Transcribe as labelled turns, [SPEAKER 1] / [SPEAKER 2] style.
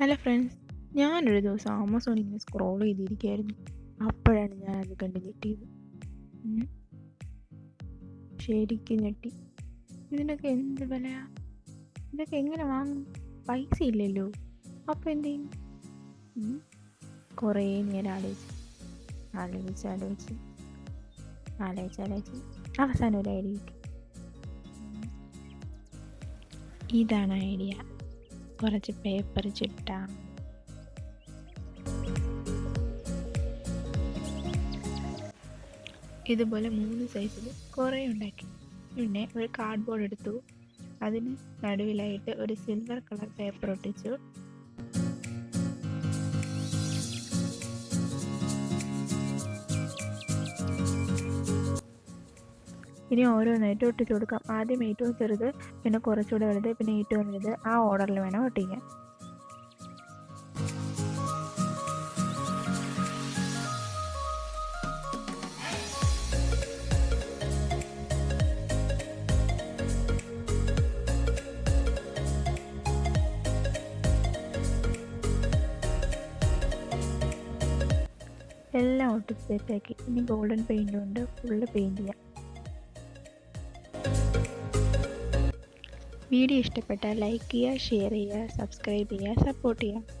[SPEAKER 1] Hello friends ഞാനൊരു ദിവസം ആമസോണിൽ ഇങ്ങനെ സ്ക്രോൾ ചെയ്തിരിക്കുകയായിരുന്നു. അപ്പോഴാണ് ഞാൻ അത് കണ്ട് ഞെട്ടിയത്. ശരിക്കും ഞെട്ടി. ഇതിനൊക്കെ എന്ത് വിലയാ? ഇതൊക്കെ എങ്ങനെ വാങ്ങും? പൈസ ഇല്ലല്ലോ. അപ്പോൾ എന്ത് ചെയ്യും. കുറേ നേരം ആലോചിച്ച്. ആലോചിച്ച് ആലോചിച്ച്. ആലോചിച്ച് ആലോചിച്ച്. അവസാനം ഒരു ഐഡിയ കിട്ടി. ഇതാണ് ഐഡിയ കുറച്ച് പേപ്പർ ചിട്ട. ഇതുപോലെ മൂന്ന് സൈസിൽ കുറേ ഉണ്ടാക്കി. പിന്നെ ഒരു കാർഡ് ബോർഡ് എടുത്തു. അതിന് നടുവിലായിട്ട് ഒരു സിൽവർ കളർ പേപ്പർ ഒട്ടിച്ചു. ഇനി ഓരോന്നായിട്ട് ഒട്ടിച്ചു കൊടുക്കാം. ആദ്യം ഏറ്റവും ചെറുത് പിന്നെ കുറച്ചുകൂടെ വലുത് പിന്നെ ഏറ്റവും വലുത്. ആ ഓർഡറിൽ വേണം ഒട്ടിക്കാൻ. എല്ലാം ഒട്ടിച്ച് സെറ്റാക്കി ഇനി ഗോൾഡൻ പെയിന്റ് കൊണ്ട് ഫുള്ള് പെയിന്റ് ചെയ്യാം. വീഡിയോ ഇഷ്ടപ്പെട്ടാൽ ലൈക്ക് ചെയ്യുക ഷെയർ ചെയ്യുക സബ്സ്ക്രൈബ് ചെയ്യുക സപ്പോർട്ട് ചെയ്യുക.